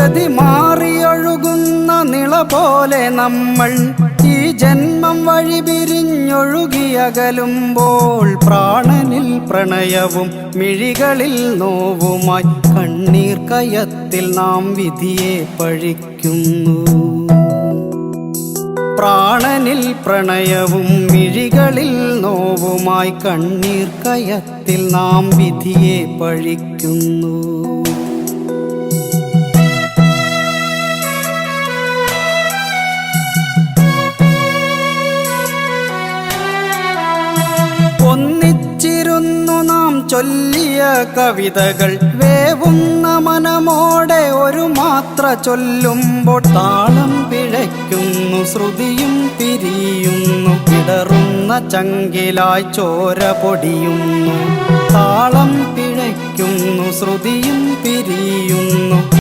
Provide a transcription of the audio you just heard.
ഗതി മാറിയൊഴുകുന്ന നിള പോലെ നമ്മൾ ഈ ജന്മം വഴി പിരിഞ്ഞൊഴുകിയകലുമ്പോൾ പ്രാണനിൽ പ്രണയവും മിഴികളിൽ നോവുമായി കണ്ണീർ കയത്തിൽ നാം വിധിയെ പഴിക്കുന്നു. പ്രാണനിൽ പ്രണയവും മിഴികളിൽ നോവുമായി കണ്ണീർ കയത്തിൽ നാം വിധിയെ പഴിക്കുന്നു. ഒന്നിച്ചിരുന്നു നാം ചൊല്ലിയ കവിതകൾ. വേവുന്ന മനമോടെ ഒരു മാത്ര ചൊല്ലുമ്പോൾ താളം പിഴയ്ക്കുന്നു ശ്രുതിയും പിരിയുന്നു കിടറുന്ന ചങ്കിലായി ചോര പൊടിയുന്നു. താളം പിഴയ്ക്കുന്നു ശ്രുതിയും പിരിയുന്നു.